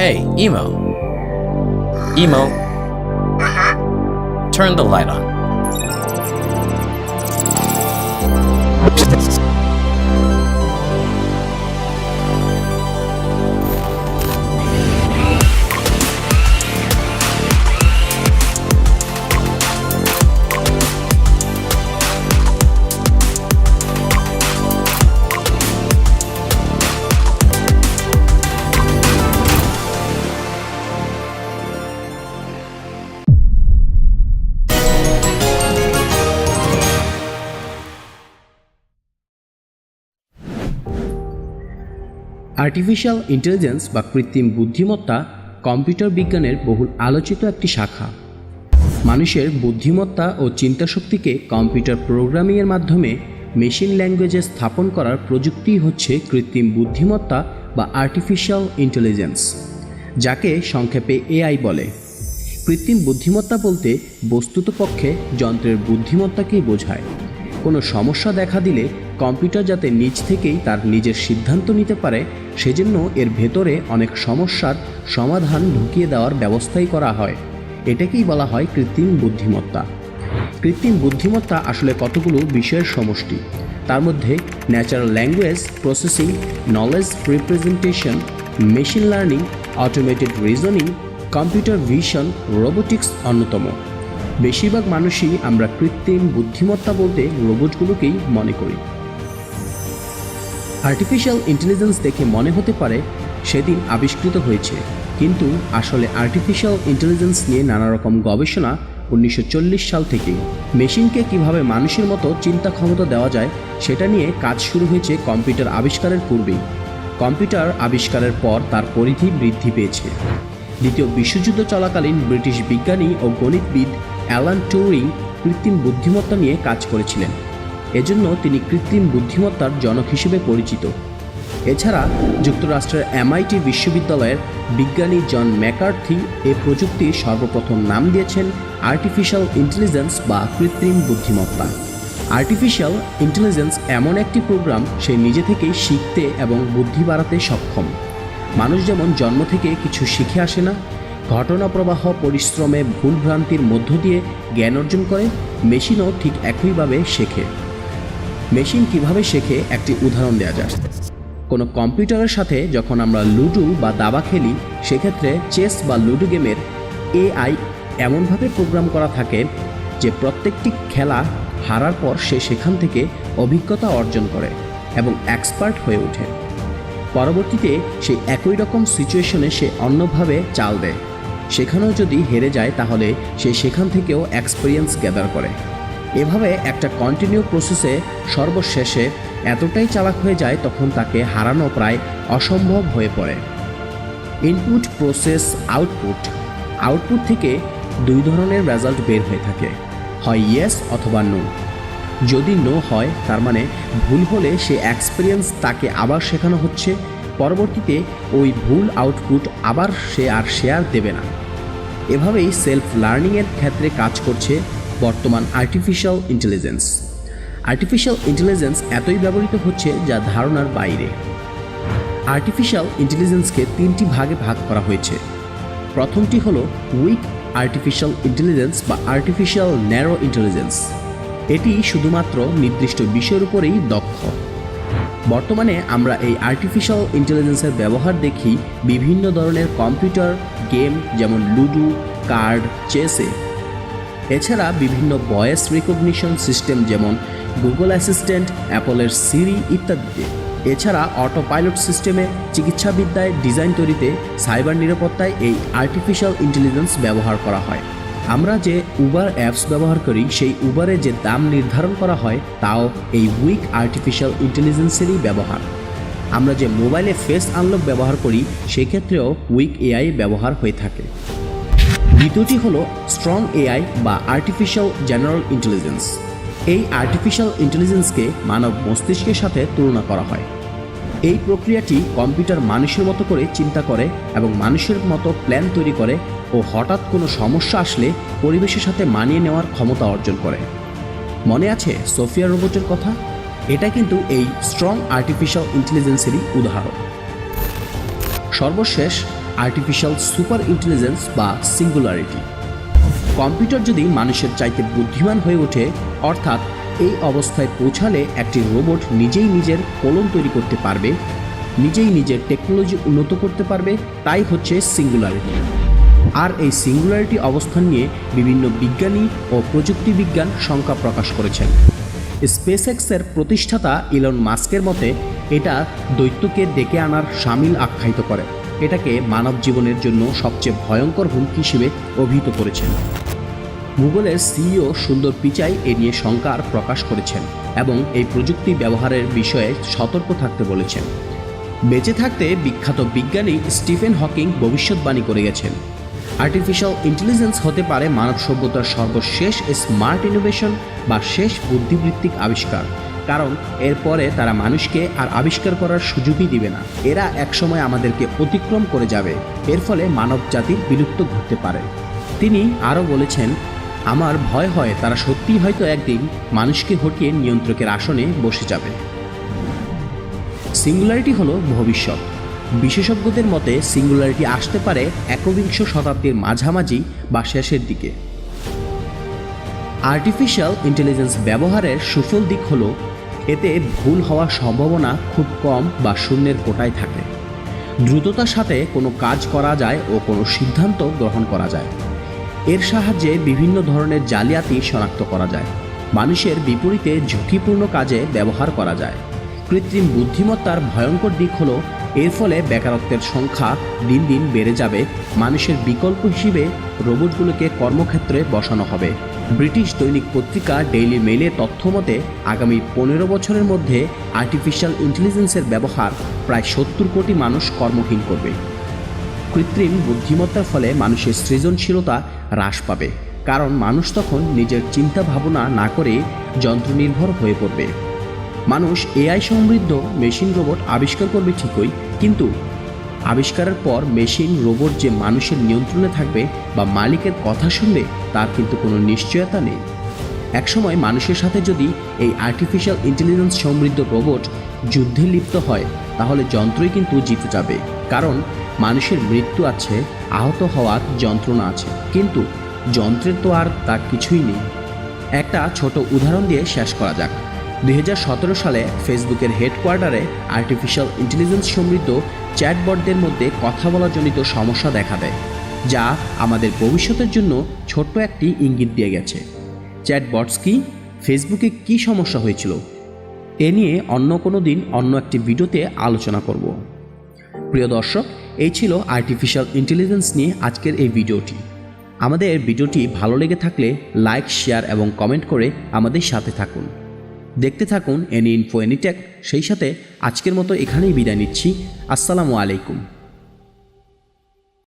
Hey, Emo. Emo. Uh-huh. Turn the light on. Artificial intelligence বা কৃত্রিম বুদ্ধিমত্তা computer বিজ্ঞানের বহুল আলোচিত একটি শাখা। মানুষের বুদ্ধিমত্তা ও চিন্তাশক্তিকে কম্পিউটার প্রোগ্রামিংয়ের মাধ্যমে মেশিন ল্যাঙ্গুয়েজে স্থাপন করার প্রযুক্তি হচ্ছে কৃত্রিম বুদ্ধিমত্তা বা আর্টিফিশিয়াল ইন্টেলিজেন্স যাকে সংক্ষেপে এআই বলে। কৃত্রিম বুদ্ধিমত্তা বলতে বস্তুতপক্ষে যন্ত্রের বুদ্ধিমত্তাকেই বোঝায়। কোনো সমস্যা দেখা দিলে কম্পিউটার যাতে নিজ থেকেই তার নিজের সিদ্ধান্ত নিতে পারে, সেজন্য এর ভেতরে অনেক সমস্যার সমাধান ঢুকিয়ে দেওয়ার ব্যবস্থাই করা হয়। এটাকেই বলা হয় কৃত্রিম বুদ্ধিমত্তা। কৃত্রিম বুদ্ধিমত্তা আসলে কতগুলো বিষয়ের সমষ্টি? তার মধ্যে natural language processing knowledge representation machine learning automated reasoning computer vision robotics অন্যতম। বেশিরভাগ মানুষই আমরা কৃত্রিম বুদ্ধিমত্তা বলতে রোবটগুলোকেই মনে করি। আর্টিফিশিয়াল ইন্টেলিজেন্স দেখে মনে হতে পারে সেদিন আবিষ্কৃত হয়েছে। কিন্তু আসলে আর্টিফিশিয়াল ইন্টেলিজেন্স নিয়ে নানা রকম গবেষণা উনিশশো চল্লিশ সাল থেকে। মেশিনকে কীভাবে মানুষের মতো চিন্তা ক্ষমতা দেওয়া যায় সেটা নিয়ে কাজ শুরু হয়েছে কম্পিউটার আবিষ্কারের পূর্বেই। কম্পিউটার আবিষ্কারের পর তার পরিধি বৃদ্ধি পেয়েছে। দ্বিতীয় বিশ্বযুদ্ধ চলাকালীন ব্রিটিশ বিজ্ঞানী ও গণিতবিদ অ্যালান টুরিং কৃত্রিম বুদ্ধিমত্তা নিয়ে কাজ করেছিলেন। এজন্য তিনি কৃত্রিম বুদ্ধিমত্তার জনক হিসেবে পরিচিত। এছাড়া যুক্তরাষ্ট্রের এমআইটি বিশ্ববিদ্যালয়ের বিজ্ঞানী জন ম্যাকার্থি এ প্রযুক্তির সর্বপ্রথম নাম দিয়েছেন আর্টিফিশিয়াল ইন্টেলিজেন্স বা কৃত্রিম বুদ্ধিমত্তা। আর্টিফিশিয়াল ইন্টেলিজেন্স এমন একটি প্রোগ্রাম সে নিজে থেকেই শিখতে এবং বুদ্ধি বাড়াতে সক্ষম। মানুষ যেমন জন্ম থেকে কিছু শিখে আসে না ঘটনা প্রবাহ পরিশ্রমে ভুলভ্রান্তির মধ্য দিয়ে জ্ঞান অর্জন করে, মেশিনও ঠিক একইভাবে শেখে। মেশিন কীভাবে শেখে একটি উদাহরণ দেওয়া যায় কোনো কম্পিউটারের সাথে যখন আমরা লুডো বা দাবা খেলি, সেক্ষেত্রে চেস বা লুডো গেমের এআই এমনভাবে প্রোগ্রাম করা থাকে যে প্রত্যেকটি খেলা হারার পর সে সেখান থেকে অভিজ্ঞতা অর্জন করে এবং এক্সপার্ট হয়ে ওঠে। পরবর্তীতে সেই একই রকম সিচুয়েশনে সে অন্যভাবে চাল দেয়। সেখানেও যদি হেরে যায়, তাহলে সে সেখান থেকেও এক্সপিরিয়েন্স গ্যাদার করে। এভাবে একটা কন্টিনিউ প্রসেসে সর্বশেষে এতটাই চালাক হয়ে যায় তখন তাকে হারানো প্রায় অসম্ভব হয়ে পড়ে। ইনপুট প্রসেস আউটপুট আউটপুট থেকে দুই ধরনের রেজাল্ট বের হয়ে থাকে। হয় ইয়েস অথবা নো যদি নো হয়, তার মানে ভুল হলে সে এক্সপিরিয়েন্স তাকে আবার শেখানো হচ্ছে। পরবর্তীতে ওই ভুল আউটপুট আবার সে আর শেয়ার দেবে না। এভাবেই সেলফ লার্নিংয়ের ক্ষেত্রে কাজ করছে বর্তমান আর্টিফিশিয়াল ইন্টেলিজেন্স আর্টিফিশিয়াল ইন্টেলিজেন্স এতই ব্যবহৃত হচ্ছে যা ধারণার বাইরে। আর্টিফিশিয়াল ইন্টেলিজেন্সকে তিনটি ভাগে ভাগ করা হয়েছে। প্রথমটি হলো উইক আর্টিফিশিয়াল ইন্টেলিজেন্স বা আর্টিফিশিয়াল ন্যারো ইন্টেলিজেন্স এটি শুধুমাত্র নির্দিষ্ট বিষয়ের উপরেই দক্ষ। বর্তমানে আমরা এই আর্টিফিশিয়াল ইন্টেলিজেন্সের ব্যবহার দেখি বিভিন্ন ধরনের কম্পিউটার, গেম যেমন লুডো, কার্ড, চেসে। এছাড়া বিভিন্ন ভয়েস রিকগনিশন সিস্টেম যেমন গুগল অ্যাসিস্ট্যান্ট অ্যাপলের সিরি ইত্যাদিতে। এছাড়া অটো পাইলট সিস্টেমে চিকিৎসাবিদ্যায় ডিজাইন তৈরিতে সাইবার নিরাপত্তায় এই আর্টিফিশিয়াল ইন্টেলিজেন্স ব্যবহার করা হয়। আমরা যে উবার অ্যাপস ব্যবহার করি, সেই উবারে যে দাম নির্ধারণ করা হয়, তাও এই উইক আর্টিফিশিয়াল ইন্টেলিজেন্সেরই ব্যবহার। আমরা যে মোবাইলে ফেস আনলক ব্যবহার করি, সেক্ষেত্রেও উইক এআই ব্যবহার হয়ে থাকে। দ্বিতীয়টি হলো স্ট্রং এআই বা আর্টিফিশিয়াল জেনারেল ইন্টেলিজেন্স এই আর্টিফিশিয়াল ইন্টেলিজেন্সকে মানব মস্তিষ্কের সাথে তুলনা করা হয়। এই প্রক্রিয়াটি কম্পিউটার মানুষের মতো করে চিন্তা করে এবং মানুষের মতো প্ল্যান তৈরি করে ও হঠাৎ কোনো সমস্যা আসলে পরিবেশের সাথে মানিয়ে নেওয়ার ক্ষমতা অর্জন করে। মনে আছে সোফিয়া রোবটের কথা? এটা কিন্তু এই স্ট্রং আর্টিফিশিয়াল ইন্টেলিজেন্সেরই উদাহরণ। সর্বশেষ আর্টিফিশিয়াল সুপার ইন্টেলিজেন্স বা সিঙ্গুলারিটি কম্পিউটার যদি মানুষের চাইতে বুদ্ধিমান হয়ে ওঠে, অর্থাৎ এই অবস্থায় পৌঁছালে একটি রোবট নিজেই নিজের কলম তৈরি করতে পারবে, নিজেই নিজের টেকনোলজি উন্নত করতে পারবে, তাই হচ্ছে সিঙ্গুলারিটি আর এই সিঙ্গুলারিটি অবস্থান নিয়ে বিভিন্ন বিজ্ঞানী ও প্রযুক্তি বিজ্ঞান শঙ্কা প্রকাশ করেছেন। স্পেসএক্সের প্রতিষ্ঠাতা ইলন মাস্কের মতে, এটা দৈত্যকে ডেকে আনার সামিল আখ্যায়িত করে। এটাকে মানব জীবনের জন্য সবচেয়ে ভয়ঙ্কর হুমকি হিসেবে অভিহিত করেছেন। গুগলের সিইও সুন্দর পিচাই এ নিয়ে শঙ্কার প্রকাশ করেছেন এবং এই প্রযুক্তি ব্যবহারের বিষয়ে সতর্ক থাকতে বলেছেন। বেঁচে থাকতে বিখ্যাত বিজ্ঞানী স্টিফেন হকিং ভবিষ্যৎবাণী করে গেছেন। আর্টিফিশিয়াল ইন্টেলিজেন্স হতে পারে মানব সভ্যতার সর্বশেষ স্মার্ট ইনোভেশন বা শেষ বুদ্ধিবৃত্তিক আবিষ্কার। কারণ এরপরে তারা মানুষকে আর আবিষ্কার করার সুযোগই দিবে না। এরা একসময় আমাদেরকে অতিক্রম করে যাবে। এর ফলে মানব জাতির বিলুপ্ত ঘটতে পারে। তিনি আরও বলেছেন, আমার ভয় হয় তারা সত্যিই হয়তো একদিন মানুষকে হটিয়ে নিয়ন্ত্রকের আসনে বসে যাবে। সিঙ্গুলারিটি হলো ভবিষ্যৎ। বিশেষজ্ঞদের মতে, সিঙ্গুলারিটি আসতে পারে একবিংশ শতাব্দীর মাঝামাঝি বা শেষের দিকে। আর্টিফিশিয়াল ইন্টেলিজেন্স ব্যবহারের সুফল দিক হলো এতে ভুল হওয়ার সম্ভাবনা খুব কম বা শূন্যের কোটায় থাকে। দ্রুততার সাথে কোনো কাজ করা যায় ও কোনো সিদ্ধান্ত গ্রহণ করা যায়। এর সাহায্যে বিভিন্ন ধরনের জালিয়াতি শনাক্ত করা যায়। মানুষের বিপরীতে ঝুঁকিপূর্ণ কাজে ব্যবহার করা যায়। কৃত্রিম বুদ্ধিমত্তার ভয়ঙ্কর দিক হলো এর ফলে বেকারত্বের সংখ্যা দিন দিন বেড়ে যাবে। মানুষের বিকল্প হিসেবে রোবটগুলোকে কর্মক্ষেত্রে বসানো হবে। ব্রিটিশ দৈনিক পত্রিকা ডেইলি মেলে তথ্য মতে, আগামী পনেরো বছরের মধ্যে আর্টিফিশিয়াল ইন্টেলিজেন্সের ব্যবহার প্রায় সত্তর কোটি মানুষ কর্মহীন করবে। কৃত্রিম বুদ্ধিমত্তার ফলে মানুষের সৃজনশীলতা হ্রাস পাবে। কারণ মানুষ তখন নিজের চিন্তা ভাবনা না করে যন্ত্রনির্ভর হয়ে পড়বে। মানুষ এআই সমৃদ্ধ মেশিন রোবট আবিষ্কার করবে ঠিকই, কিন্তু আবিষ্কারের পর মেশিন রোবট যে মানুষের নিয়ন্ত্রণে থাকবে বা মালিকের কথা শুনবে, তার কিন্তু কোনো নিশ্চয়তা নেই। একসময় মানুষের সাথে যদি এই আর্টিফিশিয়াল ইন্টেলিজেন্স সমৃদ্ধ রোবট যুদ্ধে লিপ্ত হয়, তাহলে যন্ত্রই কিন্তু জিতে যাবে। কারণ মানুষের মৃত্যু আছে, আহত হওয়ার যন্ত্রণা আছে, কিন্তু যন্ত্রের তো আর তার কিছুই নেই। একটা ছোট উদাহরণ দিয়ে শেষ করা যাক। দু হাজার সতেরো সালে ফেসবুকের হেডকোয়ার্টারে আর্টিফিশিয়াল ইন্টেলিজেন্স সমৃদ্ধ চ্যাটবটদের মধ্যে কথা বলাজনিত সমস্যা দেখা দেয়, যা আমাদের ভবিষ্যতের জন্য ছোট্ট একটি ইঙ্গিত দিয়ে গেছে। চ্যাটবটস কি? ফেসবুকে কি সমস্যা হয়েছিল? এ নিয়ে অন্য কোনো দিন অন্য একটি ভিডিওতে আলোচনা করব। প্রিয় দর্শক, এই ছিল আর্টিফিশিয়াল ইন্টেলিজেন্স নিয়ে আজকের এই ভিডিওটি। আমাদের ভিডিওটি ভালো লেগে থাকলে লাইক, শেয়ার এবং কমেন্ট করে আমাদের সাথে থাকুন। দেখতে থাকুন এনি ইনফো এনিটেক সেই সাথে আজকের মতো এখানেই বিদায় নিচ্ছি। আসসালামু আলাইকুম।